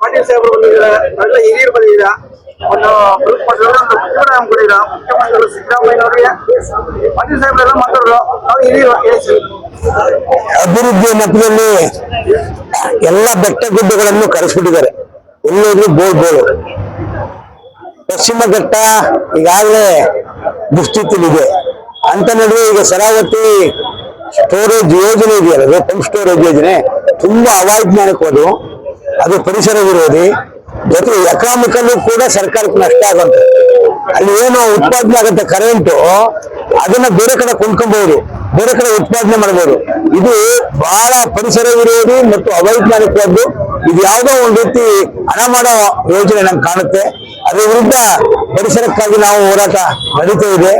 ಪಾಟೀಲ್ ಸಾಹೇಬರು ಬಂದಿದ್ದಾರೆ. ಎಲ್ಲ ಹಿರಿಯರು ಬಂದಿದ್ದೀರಾ. ಒಂದು ಗ್ರೂಪ್ ಮಾಡಿದ್ರು ಒಂದು ಮುಖ್ಯಮಂತ್ರಿ ಹಮ್ಮಿಕೊಂಡಿದ್ದೀರಾ ಮುಖ್ಯಮಂತ್ರಿಗಳು ಸಿದ್ದರಾಮಯ್ಯನವರಿಗೆ ಪಾಟೀಲ್ ಸಾಹೇಬ್ರೆಲ್ಲ ಮಾತಾಡೋರು ನಾವು ಹಿರಿಯರು ಹೇಳಿಸಿ ಅಭಿವೃದ್ಧಿಯ ಮಟ್ಟದಲ್ಲಿ ಎಲ್ಲ ಬೆಟ್ಟ ಗುಡ್ಡಗಳನ್ನು ಕರೆಸ್ಬಿಟ್ಟಿದ್ದಾರೆ. ಎಲ್ಲೆಲ್ಲಿ ಬೋರ್ಡ್ ಬೋರ್ಡ್ ಪಶ್ಚಿಮ ಘಟ್ಟ ಈಗಾಗಲೇ ದುಸ್ಥಿತಿಲಿದೆ. ಅಂತ ನಡುವೆ ಈಗ ಸರಾವತಿ ಸ್ಟೋರೇಜ್ ಯೋಜನೆ ಇದೆಯಲ್ಲ ಪಂಪ್ ಸ್ಟೋರೇಜ್ ಯೋಜನೆ, ತುಂಬಾ ಅವೈಜ್ಞಾನಿಕವಾದು ಅದು ಪರಿಸರ ವಿರೋಧಿ. ಜೊತೆಗೆ ಎಕಾನಿಕಲ್ ಕೂಡ ಸರ್ಕಾರಕ್ಕೆ ನಷ್ಟ ಆಗುತ್ತೆ ಅಲ್ಲಿ ಏನು ಉತ್ಪಾದನೆ ಆಗುತ್ತೆ ಕರೆಂಟು ಅದನ್ನ ಬೇರೆ ಕಡೆ ಕೊಂಡ್ಕೊಬಹುದು ಬೇರೆ ಕಡೆ ಉತ್ಪಾದನೆ ಮಾಡಬಹುದು ಇದು ಬಹಳ ಪರಿಸರ ವಿರೋಧಿ ಮತ್ತು ಅವೈಜ್ಞಾನಿಕವಾದ್ದು ಇದು ಯಾವುದೋ ಒಂದು ರೀತಿ ಹಣ ಮಾಡೋ ಯೋಜನೆ ನಮ್ಗೆ ಕಾಣುತ್ತೆ. ಅದರ ವಿರುದ್ಧ ಪರಿಸರಕ್ಕಾಗಿ ನಾವು ಹೋರಾಟ ನಡೀತಾ ಇದೆ.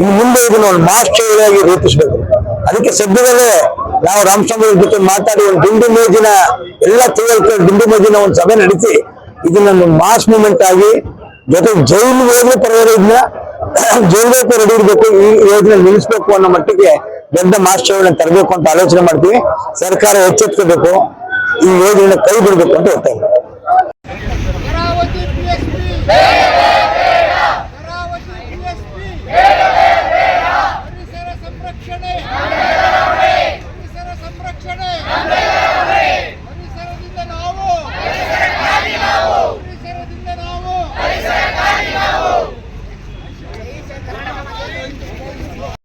ಇನ್ನು ಮುಂದೆ ಇದನ್ನು ಒಂದು ಮಾಸ್ಟರ್ ರೂಪಿಸಬೇಕು. ಅದಕ್ಕೆ ಸದ್ಯದಲ್ಲೇ ನಾವು ರಾಮಸ್ವಾಮಿ ಜೊತೆ ಮಾತಾಡಿ ಒಂದು ದುಂಡು ಮೇಜಿನ ಎಲ್ಲ ತಿಳುವಳಿಕೆ, ದುಂಡು ಮೇಜಿನ ಒಂದು ಸಭೆ ನಡೆಸಿ ಇದನ್ನ ಮಾಸ್ ಮೂಮೆಂಟ್ ಆಗಿ ಜೊತೆ ಜೈಲು ಹೋಗ್ಲಿ ಪರವಾಗಿಲ್ಲ, ಇದನ್ನ ಜೈಲ್ಬೇಕು ರೆಡಿ ಇರ್ಬೇಕು, ಈ ಯೋಜನೆ ನಿಲ್ಲಿಸ್ಬೇಕು ಅನ್ನೋ ಮಟ್ಟಿಗೆ ದೊಡ್ಡ ಮಾಸ್ಟರ್ಗಳನ್ನ ತರಬೇಕು ಅಂತ ಆಲೋಚನೆ ಮಾಡ್ತೀವಿ. ಸರ್ಕಾರ ಎಚ್ಚೆತ್ಕೋಬೇಕು, ಈ ಯೋಜನೆ ಕೈ ಬಿಡಬೇಕು ಅಂತ ಹೇಳ್ತಾ